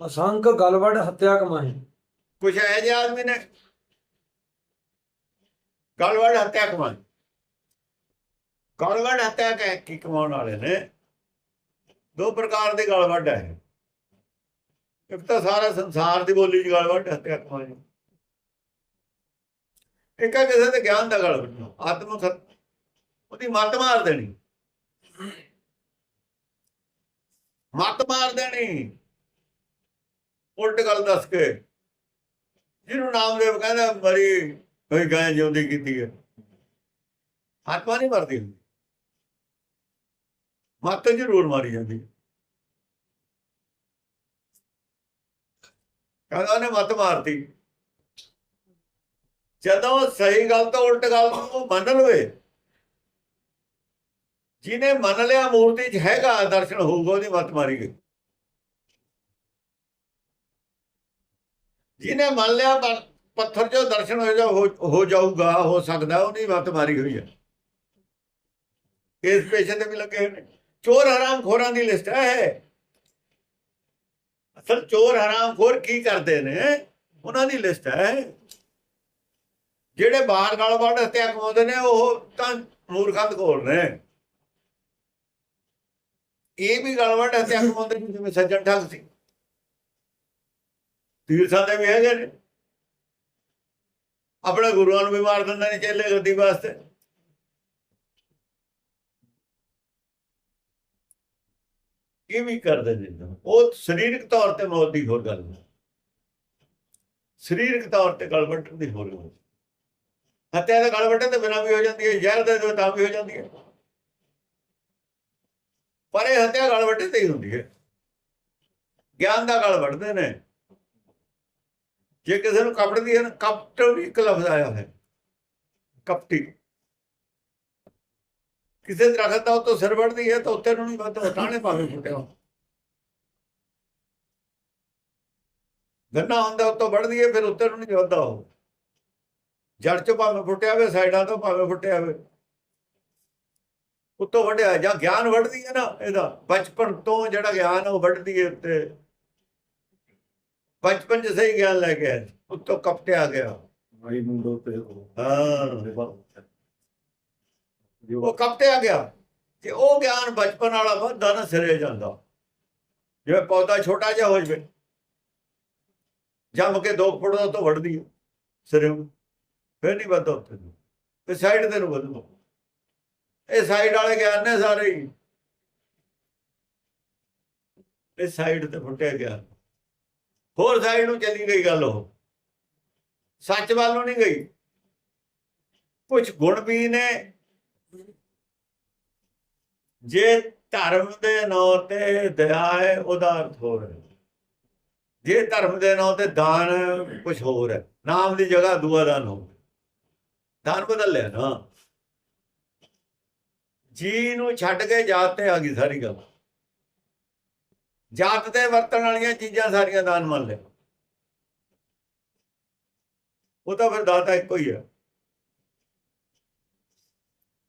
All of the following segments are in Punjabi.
ਅਸੰਖ ਗਲਵੜ ਹੱਤਿਆ ਕਮਾਈ। ਕੁਛ ਹੈ ਜੇ ਆਦਮੀ ਨੇ ਗਲਵੜ ਹੱਤਿਆ ਕਮਾਈ। ਗਲਵੜ ਹੱਤਿਆ ਕਹਿ ਕੀ ਕਮਾਉਣ ਵਾਲੇ ਨੇ। ਦੋ ਪ੍ਰਕਾਰ ਦੇ ਗਲਵੜ ਹੈ। ਇੱਕ ਤਾਂ ਸਾਰਾ ਸੰਸਾਰ ਦੀ ਬੋਲੀ ਚ ਗਲਵੜ ਹੱਤਿਆ ਕਮਾਈ। ਇੱਕ ਹੈ ਕਿਸੇ ਦੇ ਗਿਆਨ ਦਾ ਗਲਵੜ ਆਤਮ ਉਹਦੀ ਮੱਤ ਮਾਰ ਦੇਣੀ। ਮੱਤ ਮਾਰ ਦੇਣੀ। ਉਲਟ ਗੱਲ ਦੱਸ ਕੇ। ਜਿਹਨੂੰ ਨਾਮਦੇਵ ਕਹਿੰਦਾ, ਮਰੀ, ਕੋਈ ਗਾਂ ਜਿਉਂਦੀ ਕੀਤੀ ਹੈ। ਆਤਮਾ ਨਹੀਂ ਮਰਦੀ ਹੁੰਦੀ। ਮੱਤ ਜ਼ਰੂਰ ਮਾਰੀ ਜਾਂਦੀ ਹੈ। ਕਹਿੰਦਾ ਉਹਨੇ ਮੱਤ ਮਾਰਤੀ। ਜਦੋਂ ਸਹੀ ਗੱਲ ਤਾਂ ਉਲਟ ਗੱਲ ਨੂੰ ਮੰਨ ਲਵੇ, ਜਿਹਨੇ ਮੰਨ ਲਿਆ ਮੂਰਤੀ 'ਚ ਹੈਗਾ, ਦਰਸ਼ਨ ਹੋਊਗਾ, ਉਹਦੀ ਮੱਤ ਮਾਰੀ ਗਈ। ਜਿਹਨੇ ਮੰਨ ਲਿਆ ਪੱਥਰ 'ਚੋਂ ਦਰਸ਼ਨ ਹੋ ਜਾ ਹੋ- ਜਾਊਗਾ, ਹੋ ਸਕਦਾ, ਉਹਦੀ ਮੱਤ ਮਾਰੀ ਹੋਈ ਹੈ। ਇਸ ਪੇਸ਼ੇ ਤੇ ਵੀ ਲੱਗੇ ਹੋਏ ਨੇ। ਚੋਰ ਹਰਾਮ ਖੋਰਾਂ ਦੀ ਲਿਸਟ ਹੈ ਅਸਲ ਚੋਰ ਹਰਾਮ ਖੋਰ ਕੀ ਕਰਦੇ ਨੇ? ਉਹਨਾਂ ਦੀ ਲਿਸਟ ਹੈ ਜਿਹੜੇ ਬਾਹਰ ਗਲ ਵੱਢ ਹੱਤਿਆ ਕਮਾਉਂਦੇ ਨੇ, ਉਹ ਤਾਂ ਮੂਰਖਾਂ ਦੇ ਕੋਲ ਨੇ। ਇਹ ਵੀ ਗਲ ਵੱਢ ਹੱਤਿਆ ਕਮਾਉਂਦੇ ਨੇ, ਜਿਵੇਂ ਸੱਜਣ ਠੱਗ ਸੀ। ਤੀਰਥਾਂ ਦੇ ਵੀ ਹੈਗੇ ਨੇ। ਆਪਣੇ ਗੁਰੂਆਂ ਨੂੰ ਵੀ ਮਾਰ ਦਿੰਦੇ ਨੇ ਚੇਲੇ ਗੱਦੀ ਵਾਸਤੇ। ਇਹ ਵੀ ਕਰਦੇ ਨੇ ਉਹ ਸਰੀਰਕ ਤੌਰ ਤੇ ਮੌਤ ਦੀ ਹੋਰ ਗੱਲ ਹੈ। ਸਰੀਰਕ ਤੌਰ ਤੇ ਗਲ ਵੱਟਣ ਦੀ ਹੋਰ ਗੱਲ ਹੱਤਿਆ ਦੇ ਗਲ ਵੱਟਣ ਤੇ ਬਿਨਾਂ ਵੀ ਹੋ ਜਾਂਦੀ ਹੈ, ਜ਼ਹਿਰ ਦੇ ਦਿਓ ਤਾਂ ਵੀ ਹੋ ਜਾਂਦੀ ਹੈ। ਪਰ ਇਹ ਹੱਤਿਆ ਗਲ ਵੱਟੇ ਤੇ ਹੀ ਹੁੰਦੀ ਹੈ। ਗਿਆਨ ਦਾ ਗਲ ਵੱਢਦੇ ਨੇ। ਜੇ ਕਿਸੇ ਨੂੰ ਕਪੜ ਦੀ ਹੈ ਕਪਟ ਵੀ ਇੱਕ ਲਫ਼ਜ਼ ਆਇਆ ਹੈ ਕਪਟੀ। ਕਿਸੇ ਦਰਖਤ ਦਾ ਉੱਤੋਂ ਸਿਰ ਵੱਢਦੀ ਹੈ ਤਾਂ ਉੱਤੇ ਨੂੰ ਨਹੀਂ ਵੱਧ ਟਾਣੇ ਭਾਵੇਂ ਫੁੱਟਿਆ ਗੰਨਾ ਹੁੰਦਾ ਉੱਤੋਂ ਵੱਢਦੀ ਹੈ, ਫਿਰ ਉੱਤੇ ਨੂੰ ਨਹੀਂ ਵੱਧਦਾ ਉਹ। ਜੜ ਚ ਭਾਵੇਂ ਫੁੱਟਿਆ ਹੋਵੇ, ਸਾਈਡਾਂ ਤੋਂ ਭਾਵੇਂ ਫੁੱਟਿਆ ਹੋਵੇ। ਉੱਤੋਂ ਵੱਢਿਆ ਜਾਂ ਗਿਆਨ ਵੱਢਦੀ ਹੈ ਨਾ ਇਹਦਾ। ਬਚਪਨ ਤੋਂ ਜਿਹੜਾ ਗਿਆਨ ਉਹ ਵੱਢਦੀ ਹੈ ਉੱਤੇ। ਬਚਪਨ ਚ ਸਹੀ ਗਿਆਨ ਲੈ ਕੇ ਆਇਆ, ਉੱਤੋਂ ਕਪਟਿਆ ਗਿਆ। ਭਾਈ ਮੁੰਡੋ ਤੇ ਹਾਂ। ਉਹ ਕਪਟਿਆ ਗਿਆ ਤੇ ਉਹ ਗਿਆਨ ਬਚਪਨ ਵਾਲਾ ਵੱਧਦਾ ਨਾ ਸਿਰੇ ਜਾਂਦਾ। ਜਿਵੇਂ ਪੌਦਾ ਛੋਟਾ ਜਿਹਾ ਹੋ ਜਵੇ। ਜੰਮ ਕੇ ਦੋ ਫੁੱਟ ਤੋਂ ਵੱਢਦੀ ਹੈ ਸਿਰੇ ਨੂੰ। ਫਿਰ ਨਹੀਂ ਵੱਧਦਾ ਉੱਥੇ। ਤੇ ਸਾਈਡ ਤੇ ਨੂੰ ਵਧੂਗਾ ਇਹ ਸਾਈਡ ਵਾਲੇ ਗਿਆਨ ਨੇ ਸਾਰੇ ਹੀ। ਇਹ ਸਾਈਡ ਤੇ ਫੁੱਟਿਆ ਗਿਆ ਹੋਰ ਸਾਈਡ ਨੂੰ ਚਲੀ ਗਈ ਗੱਲ ਉਹ। ਸੱਚ ਵੱਲ ਨੂੰ ਨਹੀਂ ਗਈ। ਕੁਝ ਗੁਣ ਵੀ ਨੇ। ਜੇ ਧਰਮ ਦੇ ਨਾਂ ਤੇ ਦਇਆ ਹੈ, ਉਹਦਾ ਅਰਥ ਹੋਰ ਹੈ। ਜੇ ਧਰਮ ਦੇ ਨਾਂ ਤੇ ਦਾਨ ਕੁਝ ਹੋਰ ਹੈ, ਨਾਮ ਦੀ ਜਗ੍ਹਾ ਦੂਆ ਦਾਨ ਹੋ ਦਾਨ ਬਦਲ ਲਿਆ ਨਾ। ਜੀ ਨੂੰ ਛੱਡ ਕੇ ਜਾਤ ਤੇ ਆ ਗਈ ਸਾਰੀ ਗੱਲ। ਜਾਤ ਤੇ ਵਰਤਣ ਵਾਲੀਆਂ ਚੀਜ਼ਾਂ ਸਾਰੀਆਂ ਦਾਨ ਮੰਨ ਲਿਆ ਉਹ ਤਾਂ ਫਿਰ ਦਾਤਾ ਇੱਕੋ ਹੀ ਹੈ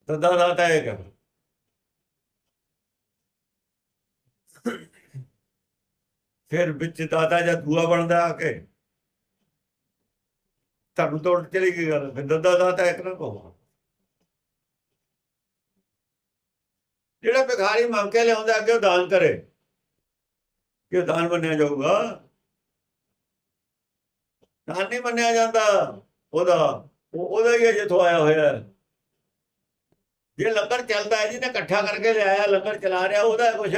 ਦਦਾ ਦਾਤਾ ਇੱਕ ਹੈ ਫਿਰ ਵਿੱਚ ਦਾਤਾ ਜਾਂ ਦੂਆ ਬਣਦਾ ਆ ਕੇ। ਤੁਹਾਨੂੰ ਤੋੜ ਚਲੀ ਗਈ ਗੱਲ, ਫਿਰ ਦੱਦਾ ਦਾਤਾ ਇੱਕ ਨਾ ਕਹੋ। ਜਿਹੜਾ ਭਿਖਾਰੀ ਮੰਗ ਕੇ ਲਿਆਉਂਦਾ, ਅੱਗੇ ਉਹ ਦਾਨ ਕਰੇ। ਕਿ ਦਾਨ ਮੰਨਿਆ ਜਾਊਗਾ? ਦਾਨ ਨਹੀਂ ਮੰਨਿਆ ਜਾਂਦਾ। ਉਹਦਾ ਉਹਦਾ ਹੀ ਜਿੱਥੋਂ ਆਇਆ ਹੋਇਆ ਹੈ। ਜੇ ਲੰਗਰ ਚੱਲਦਾ ਹੈ, ਜਿਹਨੇ ਇਕੱਠਾ ਕਰਕੇ ਲਿਆਇਆ, ਲੰਗਰ ਚਲਾ ਰਿਹਾ, ਉਹਦਾ ਕੁਛ?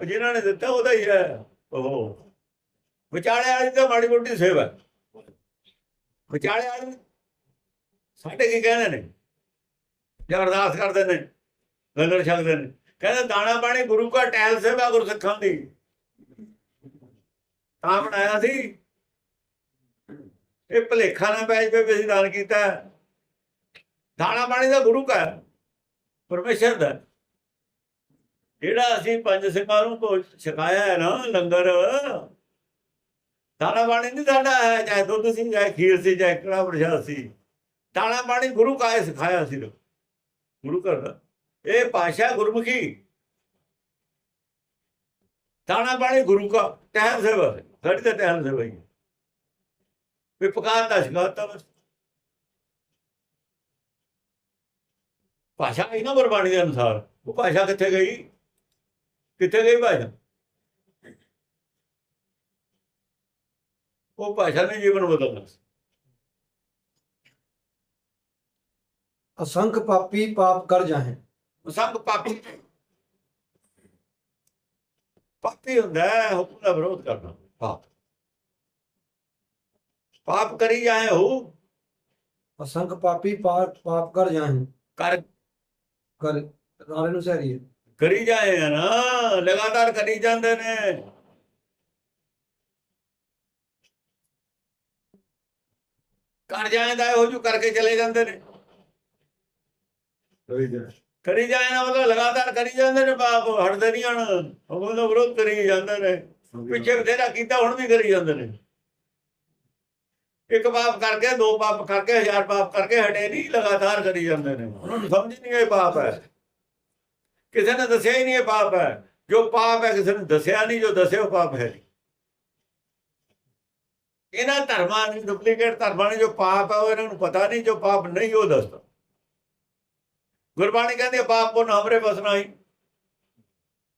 ਉਹ ਜਿਨ੍ਹਾਂ ਨੇ ਦਿੱਤਾ, ਉਹਦਾ ਹੀ ਹੈ। ਉਹ ਵਿਚਾਲੇ ਵਾਲੀ ਤਾਂ ਮਾੜੀ ਮੋਟੀ ਸੇਵਾ ਹੈ। ਵਿਚਾਲੇ ਵਾਲੀ ਸਾਡੇ ਕੀ ਕਹਿੰਦੇ ਨੇ? ਜਾਂ ਅਰਦਾਸ ਕਰਦੇ ਨੇ, ਲੰਗਰ ਛਕਦੇ ਨੇ। ਕਹਿੰਦੇ ਦਾਣਾ ਪਾਣੀ ਗੁਰੂ ਕਾ ਟਹਿਲ ਸੇਵਾ ਗੁਰਸਿੱਖਾਂ ਦੀ। ਤਾਂ ਬਣਾਇਆ ਸੀ। ਇਹ ਭਲੇਖਾ ਨਾ ਪੈ ਜਾਵੇ ਵੀ ਅਸੀਂ ਦਾਨ ਕੀਤਾ। ਹੈ। ਦਾਣਾ ਪਾਣੀ ਦਾ ਗੁਰੂ ਕਾ ਪਰਮੇਸ਼ਰ ਦਾ। ਜਿਹੜਾ ਅਸੀਂ ਪੰਜ ਸਿੰਘਾਂ ਨੂੰ ਭੋਜ ਛਕਾਇਆ ਹੈ ਨਾ, ਲੰਗਰ, ਦਾਣਾ ਪਾਣੀ ਨਹੀਂ ਸਾਡਾ ਹੈ, ਚਾਹੇ ਦੁੱਧ ਸੀ, ਚਾਹੇ ਖੀਰ ਸੀ, ਚਾਹੇ ਕੜਾ ਪ੍ਰਸ਼ਾਦ ਸੀ। ਦਾਣਾ ਪਾਣੀ ਗੁਰੂ ਕਾ ਸਿਖਾਇਆ ਸੀ ਗੁਰੂ ਘਰ ਦਾ। ਇਹ ਭਾਸ਼ਾ ਗੁਰਮੁਖੀ। ਦਾਣਾ ਪਾਣੀ ਗੁਰੂ ਕਾ ਟਹਿਲ ਸੇਵਾ ਹੈ। ਸਾਡੇ ਤਾਂ ਧਿਆਨ ਦੇ ਬਈ ਵੀ ਪਕਾਨ ਦਾ ਸ਼ਿਕਾਤਾ ਬਸ। ਭਾਸ਼ਾ ਇਹਨਾਂ ਬਰਬਾਣੀ ਦੇ ਅਨੁਸਾਰ। ਉਹ ਭਾਸ਼ਾ ਕਿੱਥੇ ਗਈ? ਕਿੱਥੇ ਗਈ ਭਾਸ਼ਾ? ਉਹ ਭਾਸ਼ਾ ਨੇ ਜੀਵਨ ਬਦਲਣਾ ਅਸੰਖ ਪਾਪੀ ਪਾਪ ਕਰ ਜਾਹੇ। ਅਸੰਖ ਪਾਪੀ। ਪਾਪੀ ਹੁੰਦਾ ਹੁਕਮ ਦਾ ਵਿਰੋਧ ਕਰਨਾ। ਪਾਪ। ਪਾਪ ਕਰੀ ਜਾਏ ਹੋ। ਅਸੰਖ ਪਾਪੀ ਪਾਪ ਪਾਪ ਕਰ ਜਾਏ। ਕਰ। ਕਰ ਨਾਲੇ ਨੂੰ ਸਹਰੀ ਕਰੀ ਜਾਏ ਨਾ ਲਗਾਤਾਰ ਕਰੀ ਜਾਂਦੇ ਨੇ। ਕਰ ਜਾਂਦਾ ਇਹੋ ਜੂ ਕਰਕੇ ਚਲੇ ਜਾਂਦੇ ਨੇ। ਕਰੀ ਜਾਏ। ਨਾ ਮਤਲਬ ਲਗਾਤਾਰ ਕਰੀ ਜਾਂਦੇ ਨੇ ਪਾਪ ਹਟਦੇ ਨਹੀਂ ਹਨ ਹੁਕਮ ਦਾ ਵਿਰੋਧ ਕਰੀ ਜਾਂਦੇ ਨੇ। ਪਿੱਛੇ ਬਥੇਰਾ ਕੀਤਾ ਹੁਣ ਵੀ ਕਰੀ ਜਾਂਦੇ ਨੇ। ਇੱਕ ਪਾਪ ਕਰਕੇ ਦੋ ਪਾਪ ਕਰਕੇ ਹਜ਼ਾਰ ਪਾਪ ਕਰਕੇ ਹਟੇ ਨਹੀਂ ਲਗਾਤਾਰ ਕਰੀ ਜਾਂਦੇ ਨੇ। ਉਹਨਾਂ ਨੂੰ ਸਮਝ ਨਹੀਂ ਇਹ ਪਾਪ ਹੈ। ਕਿਸੇ ਨੇ ਦੱਸਿਆ ਹੀ ਨਹੀਂ ਇਹ ਪਾਪ ਹੈ। ਜੋ ਪਾਪ ਹੈ ਕਿਸੇ ਨੇ ਦੱਸਿਆ ਨਹੀਂ ਜੋ ਦੱਸਿਆ ਉਹ ਪਾਪ ਹੈ ਨਹੀਂ। ਇਹਨਾਂ ਧਰਮਾਂ ਨੇ ਡੁਪਲੀਕੇਟ ਧਰਮਾਂ ਨੇ ਜੋ ਪਾਪ ਹੈ ਉਹ ਇਹਨਾਂ ਨੂੰ ਪਤਾ ਨਹੀਂ ਜੋ ਪਾਪ ਨਹੀਂ ਉਹ ਦੱਸਦਾ। ਗੁਰਬਾਣੀ ਕਹਿੰਦੀ ਹੈ, ਪਾਪ ਪੁੰਨ ਹਮਰੇ ਬਸਣਾ ਹੀ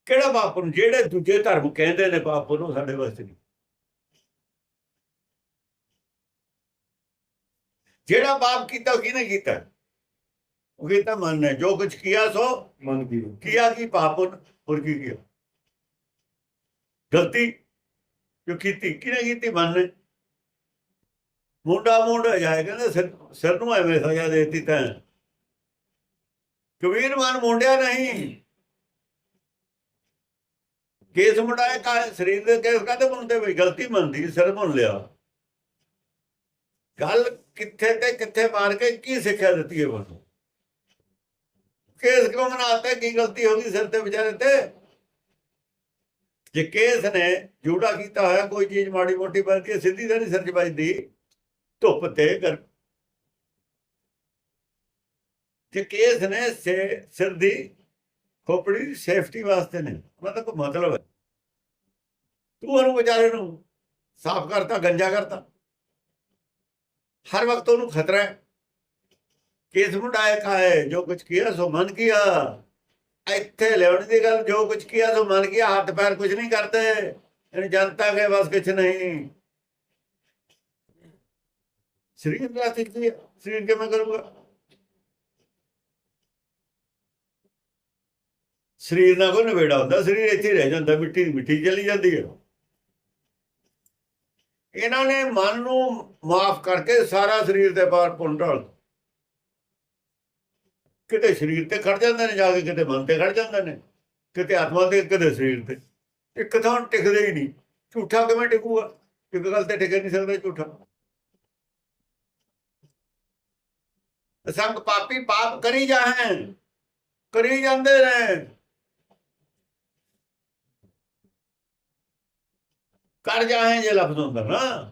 ਕਿਹੜਾ ਬਾਪ ਨੂੰ ਜਿਹੜੇ ਦੂਜੇ ਧਰਮ ਕਹਿੰਦੇ ਨੇ ਬਾਪ ਨੂੰ ਸਾਡੇ ਵਾਸਤੇ ਨਹੀਂ। ਜਿਹੜਾ ਬਾਪ ਕੀਤਾ ਉਹ ਕਿਹਨੇ ਕੀਤਾ? ਉਹ ਕੀਤਾ ਮਨ ਨੇ। ਜੋ ਕੁਝ ਕੀਤਾ ਸੋ ਮਨ ਕੀ ਕੀਤਾ ਕੀ ਪਾਪਨ ਹੋਰ ਕੀ ਕੀਤਾ ਗਲਤੀ ਜੋ ਕੀਤੀ ਕਿਹਨੇ ਕੀਤੀ ਮਨ ਨੇ? ਮੁੰਡਾ ਮੁੰਡਾ ਜਾਏ ਕਹਿੰਦੇ ਸਿਰ ਸਿਰ ਨੂੰ ਐਵੇਂ ਸਜ਼ਾ ਦੇਤੀ ਤਾਂ। ਕਬੀਰ ਮਨ ਮੁੰਡਿਆ ਨਹੀਂ। ਕੇਸ ਮੁੰਡਾਏ, ਕਾ ਸਰੀਰ ਦੇ ਕੇਸ ਕਾਤੇ ਮੁੰਡੇ ਵੀ ਗਲਤੀ ਮੰਨਦੀ ਸਿਰ ਮੁੰਨ ਲਿਆ। ਗੱਲ ਕਿੱਥੇ ਤੇ ਕਿੱਥੇ ਮਾਰ ਕੇ ਕੀ ਸਿੱਖਿਆ ਦਿੱਤੀ ਹੈ ਮੈਨੂੰ ਕੇਸ ਕਿਉਂ ਮਨਾਤੇ ਕੀ ਗਲਤੀ ਹੋ ਗਈ ਸਿਰ ਤੇ ਵਿਚਾਰੇ ਤੇ? ਜੇ ਕੇਸ ਨੇ ਜੂੜਾ ਕੀਤਾ ਹੋਇਆ, ਕੋਈ ਚੀਜ਼ ਮਾੜੀ ਮੋਟੀ ਬਣਦੀ ਸਿੱਧੀ ਤਾਂ ਨਹੀਂ ਸਿਰ 'ਚ ਵੱਜਦੀ। ਧੁੱਪ ਤੇ ਗਰ ਜੇ ਕੇਸ ਨੇ ਸੇ- ਸਿਰ ਦੀ ਖੋਪੜੀ ਦੀ ਸੇਫਟੀ ਵਾਸਤੇ ਨੇ ਉਹਨਾਂ ਦਾ ਕੋਈ ਮਤਲਬ ਹੈ। ਤੂੰ ਉਹਨੂੰ ਵਿਚਾਰੇ ਨੂੰ ਸਾਫ਼ ਕਰਤਾ, ਗੰਜਾ ਕਰਤਾ। ਹਰ ਵਕਤ ਉਹਨੂੰ ਖਤਰਾ ਹੈ। ਕਿਸ ਮੁੰਡਾਏ ਖਾਏ, ਜੋ ਕੁਝ ਕੀਆ ਸੋ ਮਨ ਕੀਆ। ਇੱਥੇ ਲਿਆਉਣ ਦੀ ਗੱਲ, ਜੋ ਕੁਝ ਕੀਆ ਸੋ ਮਨ ਕੀਆ। ਹੱਥ ਪੈਰ ਕੁਝ ਨਹੀਂ ਕਰਦੇ। ਇਹਨੂੰ ਜਨਤਾ ਕੇ ਬਸ ਕੁਝ ਨਹੀਂ। ਸਰੀਰ ਦਾ ਕੀ ਸਰੀਰ ਕੇ ਮੈਂ ਕਰੂੰਗਾ? ਸਰੀਰ ਨਾਲ ਕੋਈ ਨਵੇੜਾ ਹੁੰਦਾ, ਸਰੀਰ ਇੱਥੇ ਰਹਿ ਜਾਂਦਾ, ਮਿੱਟੀ ਮਿੱਟੀ ਚਲੀ ਜਾਂਦੀ ਹੈ। ਇਹਨਾਂ ਨੇ ਮਨ ਨੂੰ ਮਾਫ ਕਰਕੇ ਸਾਰਾ ਸਰੀਰ ਤੇ ਪਾਰ ਪੁੰਨ ਕਿਤੇ ਸਰੀਰ ਤੇ ਖੜ ਜਾਂਦੇ ਨੇ, ਜਾ ਕੇ ਕਿਤੇ ਮਨ ਤੇ ਖੜ ਜਾਂਦੇ ਨੇ, ਕਿਤੇ ਆਤਮਾ ਤੇ, ਕਿਤੇ ਸਰੀਰ ਤੇ। ਇੱਕ ਥਾਂ ਟਿਕਦੇ ਹੀ ਨਹੀਂ। ਝੂਠਾ ਕਿਵੇਂ ਟਿਕੂਗਾ? ਇੱਕ ਗੱਲ ਤੇ ਟਿਕ ਨਹੀਂ ਸਕਦਾ ਝੂਠਾ। ਸੰਗ ਪਾਪੀ ਪਾਪ ਕਰੀ ਜਾਹੈਂ, ਕਰੀ ਜਾਂਦੇ ਨੇ ਕਰ ਜਾਹੈਂ ਜੇ ਲਫ਼ਜ਼ ਹੁੰਦਾ ਨਾ।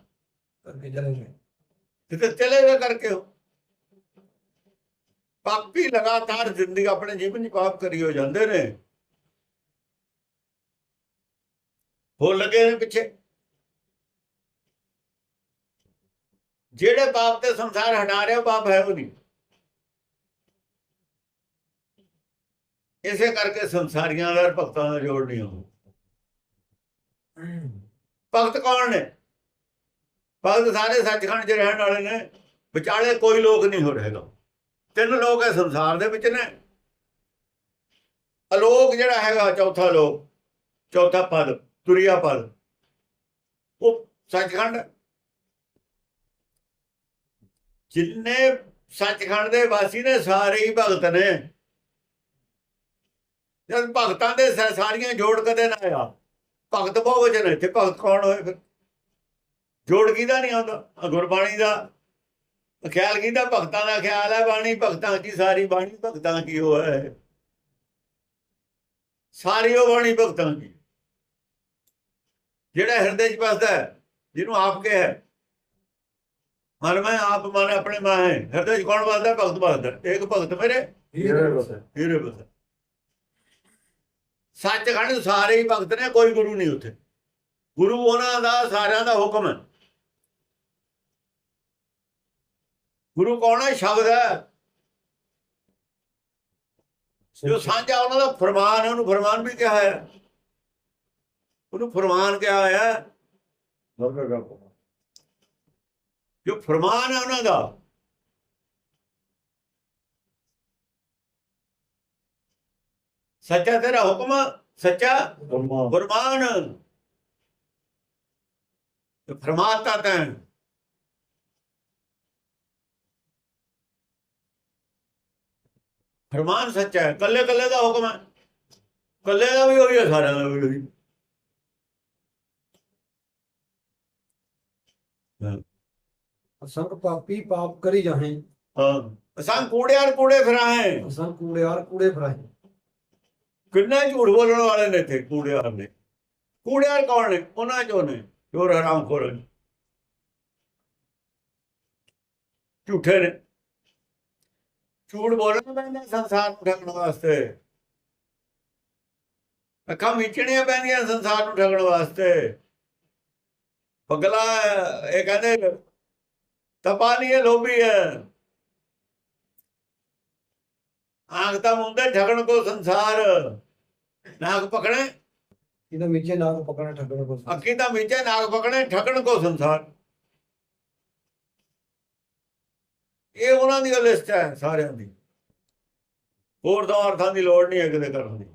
ਕਰਕੇ ਚਲੇ ਗਏ ਕਿਤੇ ਚਲੇ ਗਏ ਕਰਕੇ ਹੋ ਪਾਪੀ ਲਗਾਤਾਰ ਜ਼ਿੰਦਗੀ ਆਪਣੇ ਜੀਵਨ 'ਚ ਪਾਪ ਕਰੀ ਹੋ ਜਾਂਦੇ ਨੇ। ਹੋ ਲੱਗੇ ਨੇ ਪਿੱਛੇ। ਜਿਹੜੇ ਪਾਪ ਤੇ ਸੰਸਾਰ ਹਟਾ ਰਿਹਾ ਉਹ ਪਾਪ ਹੈ ਉਹ ਨਹੀਂ। ਇਸੇ ਕਰਕੇ ਸੰਸਾਰੀਆਂ ਦਾ ਭਗਤਾਂ ਦਾ ਜੋੜ ਨਹੀਂ ਹੁੰਦਾ। ਭਗਤ ਕੌਣ ਨੇ? ਭਗਤ ਸਾਰੇ ਸੱਚਖੰਡ 'ਚ ਰਹਿਣ ਵਾਲੇ ਨੇ। ਵਿਚਾਲੇ ਕੋਈ ਲੋਕ ਨਹੀਂ ਹੋ ਰਹੇਗਾ। ਤਿੰਨ ਲੋਕ ਹੈ ਸੰਸਾਰ ਦੇ ਵਿੱਚ ਨੇ। ਅਲੋਕ ਜਿਹੜਾ ਹੈਗਾ, ਚੌਥਾ ਲੋਕ ਚੌਥਾ ਪਦ, ਤੁਰਿਆ ਪਦ। ਉਹ ਸੱਚਖੰਡ। ਜਿੰਨੇ ਸੱਚਖੰਡ ਦੇ ਵਾਸੀ ਨੇ, ਸਾਰੇ ਹੀ ਭਗਤ ਨੇ। ਜਦ ਭਗਤਾਂ ਦੇ ਸਾਰੀਆਂ ਜੋੜ ਕਦੇ ਨਾ ਆ ਭਗਤ ਬਹੁ ਵਚਨ ਇੱਥੇ ਭਗਤ ਕੌਣ ਹੋਏ ਫਿਰ? ਜੋੜ ਕਿਹਦਾ ਨਹੀਂ ਆਉਂਦਾ? ਗੁਰਬਾਣੀ ਦਾ ਖਿਆਲ ਕੀਤਾ ਭਗਤਾਂ ਦਾ ਖਿਆਲ ਹੈ ਬਾਣੀ ਭਗਤਾਂ ਦੀ ਸਾਰੀ ਬਾਣੀ ਭਗਤਾਂ ਕੀ ਉਹ ਹੈ। ਸਾਰੀ ਉਹ ਬਾਣੀ ਭਗਤਾਂ ਦੀ। ਜਿਹੜਾ ਹਿਰਦੇ 'ਚ ਵਸਦਾ ਜਿਹਨੂੰ ਆਪ ਕੇ ਹੈ। ਮਨ ਮੈਂ ਆਪ ਮਨ ਆਪਣੇ ਮਾਂ ਹਿਰਦੇ 'ਚ ਕੌਣ ਵਸਦਾ? ਭਗਤ ਵਸਦਾ। ਇੱਕ ਭਗਤ ਮੇਰੇ ਹੀਰੇ ਬਸ ਹੀਰੇ ਵਸਦਾ। ਸੱਚਖੰਡ ਸਾਰੇ ਹੀ ਭਗਤ ਨੇ ਕੋਈ ਗੁਰੂ ਨਹੀਂ ਉੱਥੇ। ਗੁਰੂ ਉਹਨਾਂ ਦਾ ਸਾਰਿਆਂ ਦਾ ਹੁਕਮ ਹੈ। ਗੁਰੂ ਕੌਣ ਹੈ? ਸ਼ਬਦ ਹੈ। ਜੋ ਸਾਂਝਾ ਉਹਨਾਂ ਦਾ ਫਰਮਾਨ ਹੈ ਉਹਨੂੰ ਫਰਮਾਨ ਵੀ ਕਿਹਾ ਹੈ ਉਹਨੂੰ ਫਰਮਾਨ ਕਿਹਾ ਹੋਇਆ। ਜੋ ਫਰਮਾਨ ਹੈ ਉਹਨਾਂ ਦਾ ਸੱਚਾ ਤੇਰਾ ਹੁਕਮ ਸੱਚਾ ਫਰਮਾਨ। ਤੇ ਫਰਮਾਤਾ ਤੈਂ। ਫਰਮਾਨ ਸੱਚਾ ਹੈ ਕੱਲੇ ਕੱਲੇ ਦਾ ਹੁਕਮ ਹੈ। ਕੱਲੇ ਦਾ ਵੀ ਹੋਈ ਹੈ ਸਾਰਿਆਂ ਦਾ ਵੀ ਹੋਈ ਅਸੰਖ ਪਾਪੀ ਪਾਪ ਕਰੀ ਜਾਹੇ। ਹਾਂ। ਅਸਾਂ ਕੂੜਿਆਰ ਕੂੜੇ ਫਿਰਾਏ ਅਸੰਖ ਕੂੜਿਆਰ ਕੂੜੇ ਫਰਾਏ ਕਿੰਨਾ ਝੂਠ ਬੋਲਣ ਵਾਲੇ ਨੇ ਤੇ ਕੂੜਿਆਰ ਨੇ। ਕੂੜਿਆਰ ਕੌਣ ਨੇ? ਉਹਨਾਂ ਚੋਂ ਨੇ ਚੋਰ ਹਰਾਮ ਖੋਰ ਝੂਠੇ ਨੇ। ਝੂਠ ਬੋਲਣਾ ਪੈਂਦਾ ਸੰਸਾਰ ਨੂੰ ਠੱਗਣ ਵਾਸਤੇ। ਅੱਖਾਂ ਮੀਚਣੀਆਂ ਪੈਂਦੀਆਂ ਸੰਸਾਰ ਨੂੰ ਠੱਗਣ ਵਾਸਤੇ। ਪਗਲਾ, ਇਹ ਕਹਿੰਦੇ ਤਪਾ ਨਹੀਂ ਇਹ ਲੋਭੀ ਹੈ। ਆਂਖ ਤਾਂ ਮੁੰਡੇ ਠਗਣ ਕੋ ਸੰਸਾਰ। ਨਾਗ ਪਕੜੇ? ਇਹਦਾ ਮਿੱਚੇ ਨਾਗ ਪਕੜਨਾ ਠੱਗਣ ਕੋ ਅੱਖੀ ਤਾਂ ਵਿਚੇ ਨਾਗ ਪਕੜੇ ਠਗਣ ਕੋ ਸੰਸਾਰ। ਇਹ ਉਹਨਾਂ ਦੀ ਲਿਸਟ ਹੈ ਸਾਰਿਆਂ ਦੀ। ਹੋਰ ਤਾਂ ਅਰਥਾਂ ਦੀ ਲੋੜ ਨਹੀਂ ਹੈ ਕਿਤੇ ਕਰਨ ਦੀ।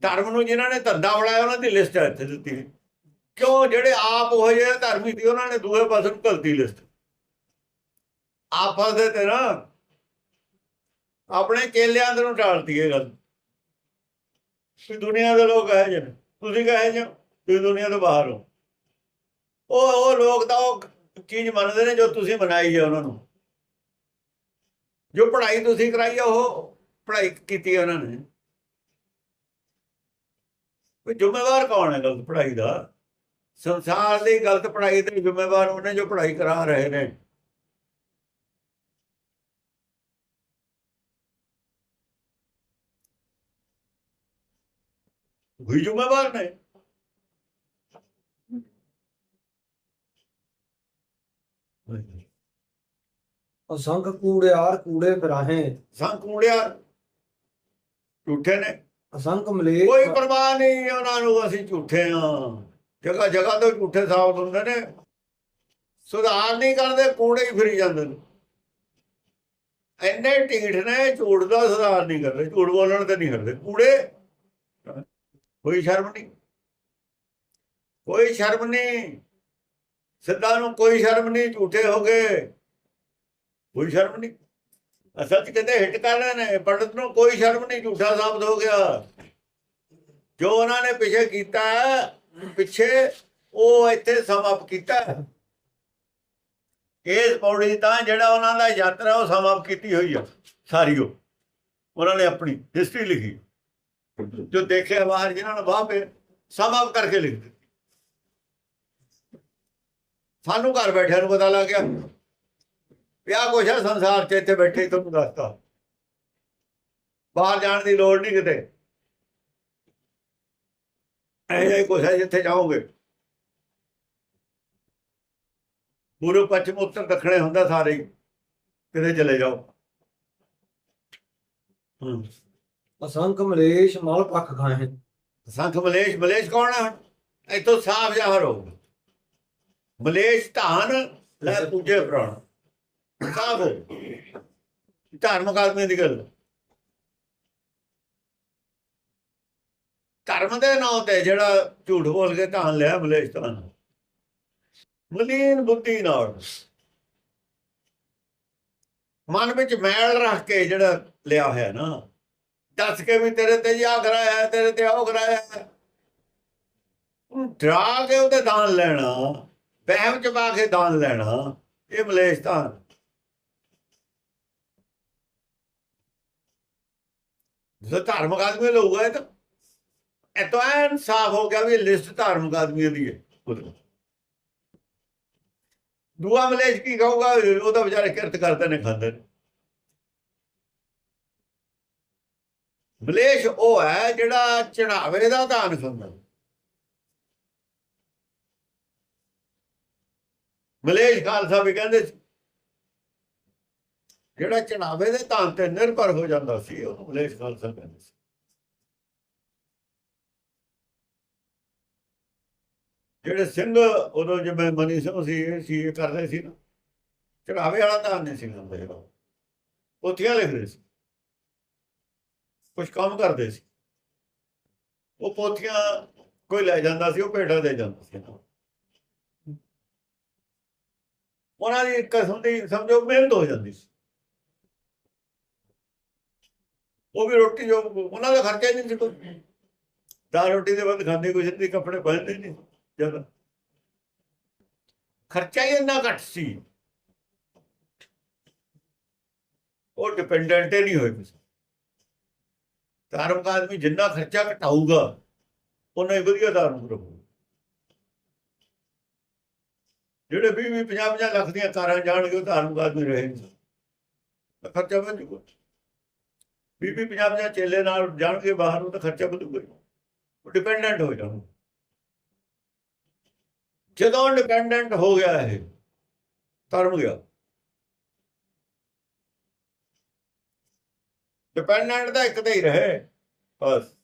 ਧਰਮ ਨੂੰ ਜਿਨ੍ਹਾਂ ਨੇ ਧੰਦਾ ਬਣਾਇਆ ਉਹਨਾਂ ਦੀ ਲਿਸਟ ਹੈ ਇੱਥੇ ਦਿੱਤੀ। ਕਿਉਂ? ਜਿਹੜੇ ਆਪ ਉਹ ਜਿਹੇ ਧਰਮੀ ਸੀ ਉਹਨਾਂ ਨੇ ਦੂਏ ਪਾਸੇ ਨੂੰ ਘਲਤੀ ਲਿਸਟ। ਆਪਸ ਦੇ ਤੇ ਨਾ ਆਪਣੇ ਚੇਲਿਆਂ ਦੇ ਨੂੰ ਟਾਲਤੀ ਇਹ ਗੱਲ। ਦੁਨੀਆ ਦੇ ਲੋਕ ਹੈ ਜਨ ਤੁਸੀਂ ਕਹੇ ਜੋ ਤੁਸੀਂ ਦੁਨੀਆ ਤੋਂ ਬਾਹਰ ਹੋ। ਉਹ ਉਹ ਲੋਕ ਤਾਂ ਉਹ ਚੀਜ਼ ਮੰਨਦੇ ਨੇ ਜੋ ਤੁਸੀਂ ਬਣਾਈ ਹੈ ਉਹਨਾਂ ਨੂੰ। ਜੋ ਪੜ੍ਹਾਈ ਤੁਸੀਂ ਕਰਾਈ ਹੈ ਉਹ ਪੜ੍ਹਾਈ ਕੀਤੀ ਹੈ ਉਹਨਾਂ ਨੇ। ਕੋਈ ਜ਼ਿੰਮੇਵਾਰ ਕੌਣ ਹੈ ਗਲਤ ਪੜ੍ਹਾਈ ਦਾ? ਸੰਸਾਰ ਦੀ ਗਲਤ ਪੜ੍ਹਾਈ ਦੇ ਜ਼ਿੰਮੇਵਾਰ ਉਹਨੇ ਜੋ ਪੜ੍ਹਾਈ ਕਰਾ ਰਹੇ ਨੇ। ਵੀ ਜ਼ਿੰਮੇਵਾਰ ਨੇ ਅਸੰਖ ਕੂੜਿਆਰ ਕੂੜੇ ਫਰਾਹੇ ਸੰਕੂੜਿਆ ਝੂਠੇ ਨੇ ਅਸੰਖ ਮਲੇਸ਼ ਕੋਈ ਪਰਵਾਹ ਨਹੀਂ ਉਹਨਾਂ ਨੂੰ ਅਸੀਂ ਝੂਠੇ ਹਾਂ ਜਗ੍ਹਾ ਜਗ੍ਹਾ ਤੋਂ ਝੂਠੇ ਸਾਬਤ ਹੁੰਦੇ ਨੇ ਸੁਧਾਰ ਨਹੀਂ ਕਰਦੇ ਕੂੜੇ ਹੀ ਫਿਰੀ ਜਾਂਦੇ ਨੇ ਇੰਨੇ ਢੀਠ ਨੇ ਝੂਠ ਦਾ ਸੁਧਾਰ ਨਹੀਂ ਕਰਦੇ ਝੂਠ ਬੋਲਣ ਤੇ ਨਹੀਂ ਕਰਦੇ ਕੂੜੇ ਕੋਈ ਸ਼ਰਮ ਨਹੀਂ। ਕੋਈ ਸ਼ਰਮ ਨਹੀਂ। ਸਿੱਧਾ ਨੂੰ ਕੋਈ ਸ਼ਰਮ ਨਹੀਂ, ਝੂਠੇ ਹੋ ਗਏ। ਕੋਈ ਸ਼ਰਮ ਨਹੀਂ। ਅਸਲ 'ਚ ਕਹਿੰਦੇ ਹਿੱਟ ਕਰ ਰਹੇ ਨੇ। ਪੰਡਤ ਨੂੰ ਕੋਈ ਸ਼ਰਮ ਨਹੀਂ, ਝੂਠਾ ਸਾਬਤ ਹੋ ਗਿਆ। ਜੋ ਉਹਨਾਂ ਨੇ ਪਿੱਛੇ ਕੀਤਾ, ਪਿੱਛੇ ਉਹ ਇੱਥੇ ਸਮਾਪਤ ਕੀਤਾ। ਇਸ ਪੌੜੀ ਤਾਂ ਜਿਹੜਾ ਉਹਨਾਂ ਦਾ ਯਾਤਰਾ, ਉਹ ਸਮਾਪਤ ਕੀਤੀ ਹੋਈ ਆ। ਸਾਰੀ ਉਹ। ਉਹਨਾਂ ਨੇ ਆਪਣੀ ਹਿਸਟਰੀ ਲਿਖੀ। ਜੋ ਦੇਖਿਆ ਬਾਹਰ, ਜਿਨ੍ਹਾਂ ਨੇ ਬਾਹ ਪੇ ਸਮਾਪਤ ਕਰਕੇ ਲਿਖ ਦਿੱਤੀ। ਸਾਨੂੰ ਘਰ ਬੈਠਿਆਂ ਨੂੰ ਪਤਾ ਲੱਗ ਗਿਆ ਵਿਆਹ ਕੁਛ ਹੈ, ਸੰਸਾਰ 'ਚ ਇੱਥੇ ਬੈਠੇ ਤੁਹਾਨੂੰ ਦੱਸਤਾ। ਬਾਹਰ ਜਾਣ ਦੀ ਲੋੜ ਨਹੀਂ ਕਿਤੇ। ਇਹ ਕੁਛ ਹੈ ਜਿੱਥੇ ਜਾਓਗੇ। ਪੂਰਬ ਪੱਛਮ, ਉੱਤਰ, ਦੱਖਣੇ ਹੁੰਦਾ ਸਾਰੇ ਕਿਤੇ ਚਲੇ ਜਾਓ। ਹੂੰ ਅਸੰਖ ਮਲੇਸ਼ ਮਲ ਪੱਖ ਖਾਏ ਸੰਖ ਮਲੇਸ਼ ਮਲੇਸ਼ ਕੌਣ ਹੈ? ਇਤੋਂ ਸਾਫ਼ ਜ਼ਾਹਰ ਹੋ ਮਲੇਸ਼ ਧਾਨ ਲੈ ਪੂਜੇ ਪ੍ਰਾਣ। ਸਾਫ਼। ਹੋ ਧਾਰਮਿਕ ਆਦਮੀ ਦੀ ਗੱਲ। ਧਰਮ ਦੇ ਨਾਂ ਤੇ ਜਿਹੜਾ ਝੂਠ ਬੋਲ ਕੇ ਧਾਨ ਲਿਆ ਮਲੇਸ਼ ਧਾਨ। ਮਲੀਨ ਬੁੱਧੀ ਨਾਲ। ਮਨ ਵਿੱਚ ਮੈਲ ਰੱਖ ਕੇ ਜਿਹੜਾ ਲਿਆ ਹੋਇਆ ਨਾ। ਦੱਸ ਕੇ ਵੀ ਤੇਰੇ ਤੇ ਆ ਕਰਾਇਆ ਹੈ, ਤੇਰੇ ਤੇ ਉਹ ਕਰਾਇਆ ਹੈ। ਉਹਨੂੰ ਡਰਾ ਕੇ ਉਹਦੇ ਦਾਨ ਲੈਣਾ ਵਹਿਮ ਚ ਪਾ ਕੇ ਦਾਨ ਲੈਣਾ ਇਹ ਮਲੇਸ਼ ਧਾਨ ਜੇ ਧਾਰਮਿਕ ਆਦਮੀ ਲਊਗਾ ਇਹ ਤਾਂ ਇਹ ਤਾਂ ਐਨ ਹੋ ਗਿਆ ਵੀ ਲਿਸਟ ਧਾਰਮਿਕ ਆਦਮੀ ਦੀ ਹੈ ਉਹਦੇ। ਦੂਆ ਮਲੇਸ਼ ਕੀ ਕਹੂਗਾ ਉਹ ਤਾਂ ਵਿਚਾਰੇ ਕਿਰਤ ਕਰਦੇ ਨੇ ਖਾਂਦੇ ਨੇ ਮਲੇਸ਼ ਉਹ ਹੈ ਜਿਹੜਾ ਚੜਾਵੇ ਦਾ ਧਾਨ ਖਾਂਦਾ ਮਲੇਸ਼ ਖਾਲਸਾ ਵੀ ਕਹਿੰਦੇ ਸੀ, ਜਿਹੜਾ ਚੜਾਵੇ ਦੇ ਧਾਨ ਤੇ ਨਿਰਭਰ ਹੋ ਜਾਂਦਾ ਸੀ, ਉਹ ਮਲੇਸ਼ ਖਾਲਸਾ ਕਹਿੰਦੇ ਸੀ। ਜਿਹੜੇ ਸਿੰਘ ਉਦੋਂ ਜਿਵੇਂ ਮਨੀ ਸਿੰਘ ਸੀ, ਇਹ ਸੀ, ਇਹ ਕਰਦੇ ਸੀ ਨਾ, ਚੜਾਵੇ ਵਾਲਾ ਧਾਨ ਨਹੀਂ ਸੀ ਖਾਂਦੇ ਉਹ ਪੋਥੀਆਂ ਲਿਖਦੇ ਸੀ। ਕੁਝ ਕੰਮ ਕਰਦੇ ਸੀ। ਉਹ ਪੋਥੀਆਂ ਕੋਈ ਲੈ ਜਾਂਦਾ ਸੀ, ਉਹ ਭੇਟਾ ਦੇ ਜਾਂਦਾ ਸੀ। ਉਹਨਾਂ ਦੀ ਇੱਕ ਕਿਸਮ ਦੀ ਸਮਝੋ ਮਿਹਨਤ ਹੋ ਜਾਂਦੀ ਸੀ। ਉਹ ਵੀ ਰੋਟੀ ਜੋ, ਉਹਨਾਂ ਦਾ ਖਰਚਾ ਹੀ ਨਹੀਂ ਸੀ ਕੋਈ। ਦਾਲ ਰੋਟੀ ਦੇ ਬੰਦ ਖਾਂਦੇ ਕੁਝ ਨਹੀਂ ਕੱਪੜੇ ਪਹਿਨਦੇ ਨਹੀਂ। ਜਦ ਖਰਚਾ ਹੀ ਇੰਨਾ ਘੱਟ ਸੀ। ਉਹ ਡਿਪੈਂਡੈਂਟ ਹੀ ਨਹੀਂ ਹੋਏ ਕਿਸੇ ਧਾਰਮਿਕ ਆਦਮੀ ਜਿੰਨਾ ਖਰਚਾ ਘਟਾਊਗਾ ਉਹਨਾਂ ਹੀ ਵਧੀਆ ਧਾਰਮਿਕ ਰਹੂ। ਜਿਹੜੇ 20 20 50 50 ਲੱਖ ਦੀਆਂ ਕਾਰਾਂ ਜਾਣਗੇ, ਉਹ ਧਾਰਮਿਕ ਆਦਮੀ ਰਹੇ ਨਹੀਂ ਤਾਂ ਖਰਚਾ ਵੱਧ ਜੂਗਾ 20 20 50 50 ਚੇਲੇ ਨਾਲ ਜਾਣਗੇ, ਬਾਹਰ ਨੂੰ ਤਾਂ ਖਰਚਾ ਵਧੂਗਾ ਉਹ ਡਿਪੈਂਡੈਂਟ ਹੋ ਜਾਣਗੇ। ਜਦੋਂ ਡਿਪੈਂਡੈਂਟ ਹੋ ਗਿਆ ਇਹ ਧਰਮ ਗਿਆ। ਡਿਪੈਂਡੈਂਟ ਤਾਂ ਇੱਕ ਤੇ ਹੀ ਰਹੇ। ਬਸ।